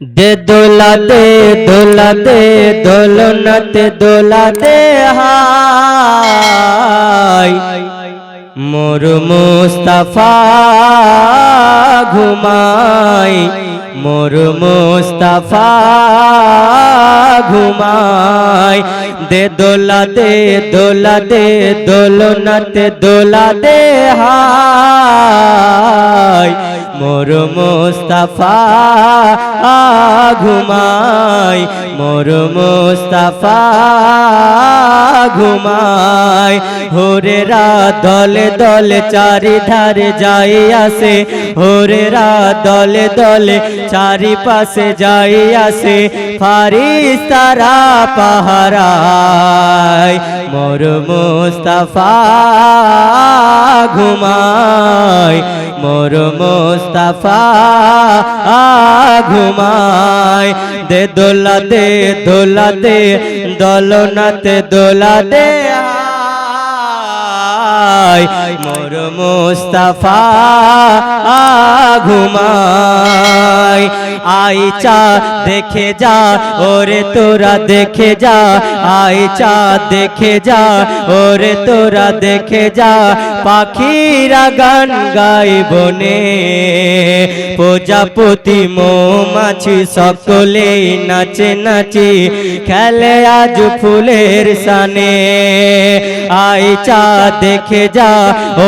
দে দোলা দে দোলা দে দোলনতে দোলা দে high মোর মুস্তাফা ঘুমাই, মোর মুস্তাফা ঘুমাই। দে দোলা দে দোলা দে দোলনতে দোলা দে high মোর মুস্তাফা, ঘুমাই। মোর মুস্তাফা, ঘুমাই। হোরেরা দলে দলে চারিধারে যাই আসে। হোরেরা দলে দলে চারিপাশে যাই আসে। ফারিস তারা পাহারায়। মোর মুস্তাফা ঘুমাই, মোর মোস্তাফা ঘুমায় দে দোলা দে দোলা দে দলনাতে দোলা দে মোর মোস্তাফা ঘুমাই। আই চা দেখে যা, ওরে তোরা দেখে যা। আই চা দেখে যা, ওরে তোরা দেখে যা। পাখিরা গান গাই বনে, প্রজাপতি মৌমাছি সকলেই নাচে নাচি, খেলে আজ ফুলের সানে। আই চা দেখে যা,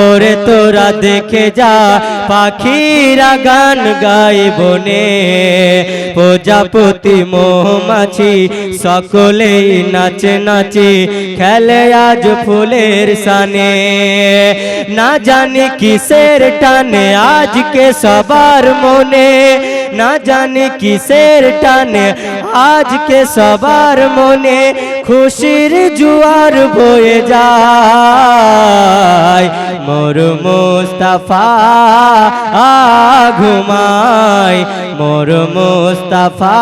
ওরে তোরা দেখে যা। পাখিরা গান গাই বনে প্রজাপতি মৌমাছি, সকলেই নাচে নাচে খেলে আজ ফুলের সানে। না জানি কিসের টানে আজকে সবার মনে, না জানি কিসের টানে আজকে সবার মনে, খুশির জুয়ার বয়ে যায়। মোর মুস্তাফা ঘুমাই, মোর মুস্তাফা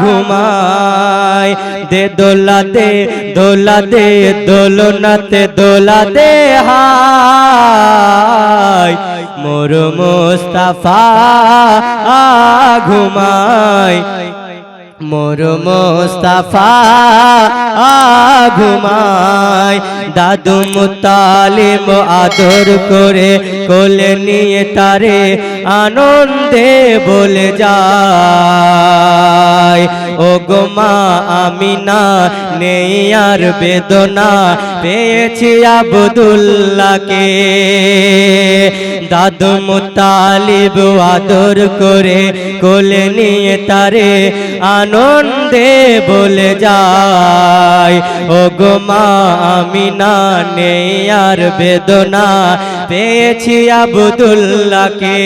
ঘুমাই। দে দোলা দে দোলা দে দোলনাতে দোলা দে হাই। মোর মুস্তাফা ঘুমাই মোর মোস্তাফা ঘুমাই দাদু মুতালিম আদর করে কোলে নিয়ে তারে আনন্দে বলে যায়। ও গো মা আমি না নেই আর বেদনা, পেয়েছি আবদুল্লাহকে। দাদু মুতালিব আদর করে কোলে নিয়ে তারে আনন্দে বলে যায়। ও গো মা, আমি না নেই আর বেদনা। পেয়েছি আবদুল্লাহকে।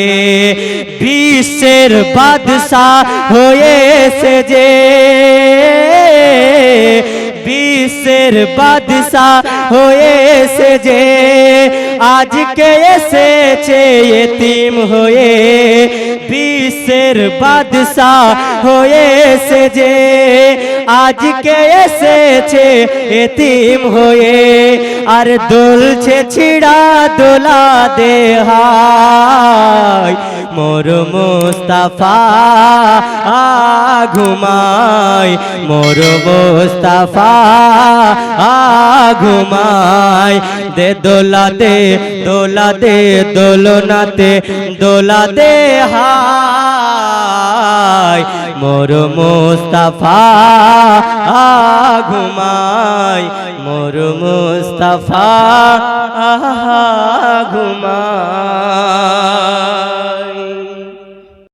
বিশ্বের বাদশাহ হয়েছে যে। বিশ্বের বাদশাহ হয়েছে যে আজকে এসেছে এতিম হয়ে বিশ্বের বাদশাহ হয়েছে যে আজকে এসেছে এতিম হয়ে। আর দোলছে ছিড়া দোলা দেহাই মোর মুস্তাফা ঘুমাই মোর মুস্তাফা ঘুমাই দে দোলা দে দোলা দে দোলনাতে দোলা দে হাই মোর মুস্তাফা ঘুমাই। মোর মুস্তফা ঘুমাই।